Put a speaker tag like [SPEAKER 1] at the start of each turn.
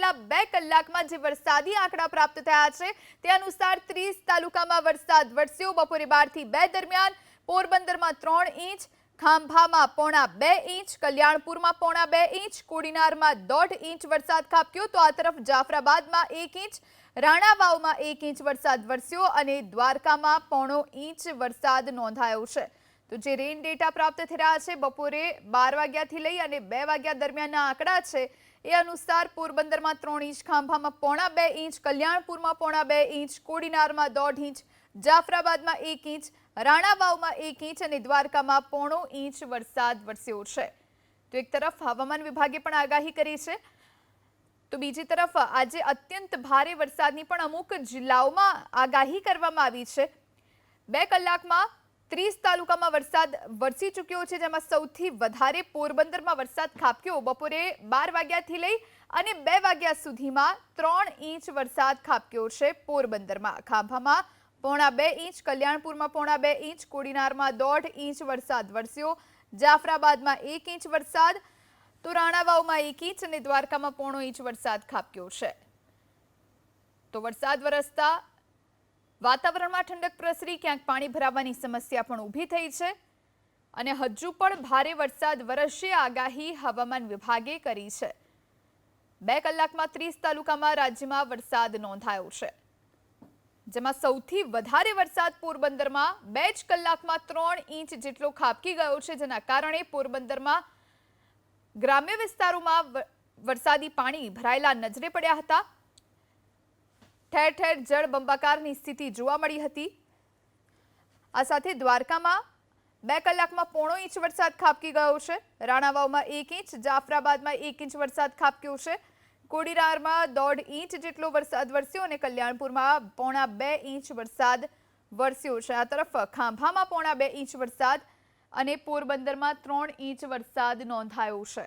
[SPEAKER 1] છેલ્લા બે કલાકમાં જે વરસાદી આંકડા પ્રાપ્ત થયા છે, તે અનુસાર ત્રીસ તાલુકામાં વરસાદ વરસ્યો. બપોરે બારથી બે દરમિયાન પોરબંદરમાં ત્રણ ઇંચ, ખાંભામાં પોણા બે ઇંચ, કલ્યાણપુરમાં પોણા બે ઇંચ, કોડીનારમાં દોઢ ઇંચ વરસાદ ખાબક્યો. તો આ તરફ જાફરાબાદમાં એક ઇંચ, રાણાવાવમાં એક ઇંચ વરસાદ વરસ્યો અને દ્વારકામાં પોણો ઇંચ વરસાદ નોંધાયો છે. તો જે રેન ડેટા પ્રાપ્ત થઈ રહ્યા છે, બપોરે બાર વાગ્યાથી લઈ અને બે વાગ્યા દરમિયાનના આંકડા છે, એ અનુસાર પોરબંદરમાં ત્રણ ઇંચ, ખાંભામાં પોણા બે ઇંચ, કલ્યાણપુરમાં પોણા બે ઇંચ, કોડીનારમાં દોઢ ઇંચ, જાફરાબાદમાં એક ઇંચ, રાણાવાવમાં એક ઇંચ અને દ્વારકામાં પોણો ઇંચ વરસાદ વરસ્યો છે. તો એક તરફ હવામાન વિભાગે પણ આગાહી કરી છે. તો બીજી તરફ આજે અત્યંત ભારે વરસાદની પણ અમુક જિલ્લાઓમાં આગાહી કરવામાં આવી છે. બે કલાકમાં ત્રીસ તાલુકામાં વરસાદ વરસી ચૂક્યો છે, જેમાં સૌથી વધારે પોરબંદરમાં વરસાદ ખાબક્યો. બપોરે બાર વાગ્યાથી લઈ અને બે વાગ્યા સુધીમાં ત્રણ ઇંચ વરસાદ ખાબક્યો છે પોરબંદરમાં. ખાંભામાં પોણા બે ઇંચ, કલ્યાણપુરમાં પોણા બે ઇંચ, કોડીનારમાં દોઢ ઇંચ વરસાદ વરસ્યો. જાફરાબાદમાં એક ઇંચ વરસાદ, તો રાણાવાવમાં એક ઇંચ અને દ્વારકામાં પોણો ઇંચ વરસાદ ખાબક્યો છે. તો વરસાદ વરસતા વાતાવરણમાં ઠંડક પ્રસરી, ક્યાંક પાણી ભરાવાની સમસ્યા પણ ઊભી થઈ છે. અને હજુ પણ ભારે વરસાદ વરસશે આગાહી હવામાન વિભાગે કરી છે. બે કલાકમાં ત્રીસ તાલુકામાં રાજ્યમાં વરસાદ નોંધાયો છે. જેમાં સૌથી વધારે વરસાદ પોરબંદરમાં બે જ કલાકમાં ત્રણ ઇંચ જેટલો ખાબકી ગયો છે, જેના કારણે પોરબંદરમાં ગ્રામ્ય વિસ્તારોમાં વરસાદી પાણી ભરાયેલા નજરે પડ્યા હતા. ઠેર ઠેર જળ બંબાકારની સ્થિતિ જોવા મળી હતી. આ સાથે દ્વારકામાં બે કલાકમાં પોણો ઇંચ વરસાદ ખાબકી ગયો છે. રાણાવાવમાં એક ઇંચ, જાફરાબાદમાં એક ઇંચ વરસાદ ખાબક્યો છે. કોડીરારમાં દોઢ ઇંચ જેટલો વરસાદ વરસ્યો અને કલ્યાણપુરમાં પોણા બે ઇંચ વરસાદ વરસ્યો છે. આ તરફ ખાંભામાં પોણા બે ઇંચ વરસાદ અને પોરબંદરમાં ત્રણ ઇંચ વરસાદ નોંધાયો છે.